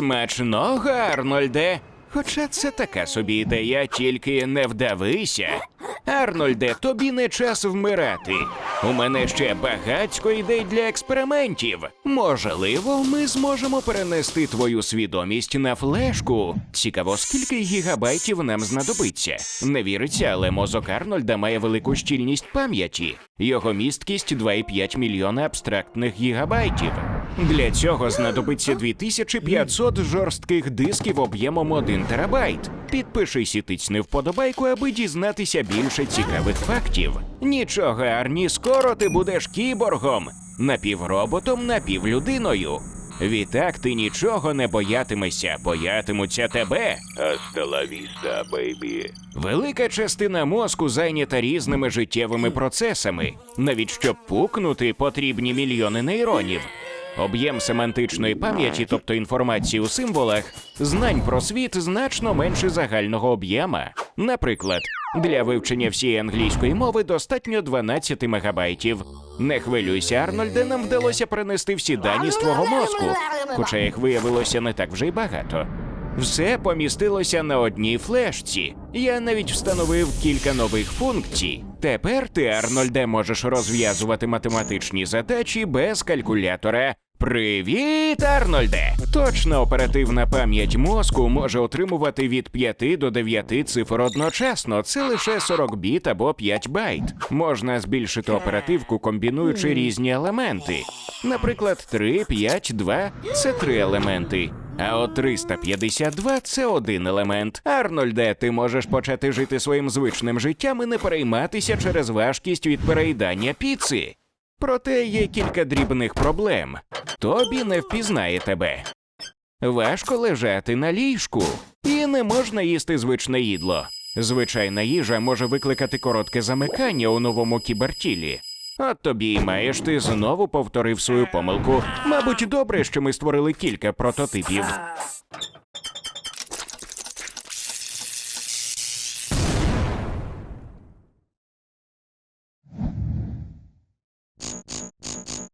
Смачного, Арнольде. Хоча це така собі ідея, тільки не вдавися. Арнольде, тобі не час вмирати. У мене ще багатько ідей для експериментів. Можливо, ми зможемо перенести твою свідомість на флешку. Цікаво, скільки гігабайтів нам знадобиться. Не віриться, але мозок Арнольда має велику щільність пам'яті. Його місткість 2,5 мільйона абстрактних гігабайтів. Для цього знадобиться 2500 жорстких дисків об'ємом 1 терабайт. Підпишись і тицьни вподобайку, аби дізнатися більше цікавих фактів. Нічого, Арні, скоро ти будеш кіборгом, напівроботом, напівлюдиною. Відтак ти нічого не боятимешся, боятимуться тебе. La vista. Велика частина мозку зайнята різними життєвими процесами. Навіть щоб пукнути, потрібні мільйони нейронів. Об'єм семантичної пам'яті, тобто інформації у символах, знань про світ значно менше загального об'єма. Наприклад, для вивчення всієї англійської мови достатньо 12 мегабайтів. Не хвилюйся, Арнольде, нам вдалося принести всі дані з твого мозку, хоча їх виявилося не так вже й багато. Все помістилося на одній флешці. Я навіть встановив кілька нових функцій. Тепер ти, Арнольде, можеш розв'язувати математичні задачі без калькулятора. Привіт, Арнольде! Точна оперативна пам'ять мозку може отримувати від 5 до 9 цифр одночасно. Це лише 40 біт або 5 байт. Можна збільшити оперативку, комбінуючи різні елементи. Наприклад, 3, 5, 2 – це три елементи. А от 352 – це один елемент. Арнольде, ти можеш почати жити своїм звичним життям і не перейматися через важкість від переїдання піци. Проте є кілька дрібних проблем. Тобі не впізнає тебе. Важко лежати на ліжку, і не можна їсти звичне їдло. Звичайна їжа може викликати коротке замикання у новому кібертілі. От тобі і маєш ти знову повторив свою помилку. Мабуть, добре, що ми створили кілька прототипів.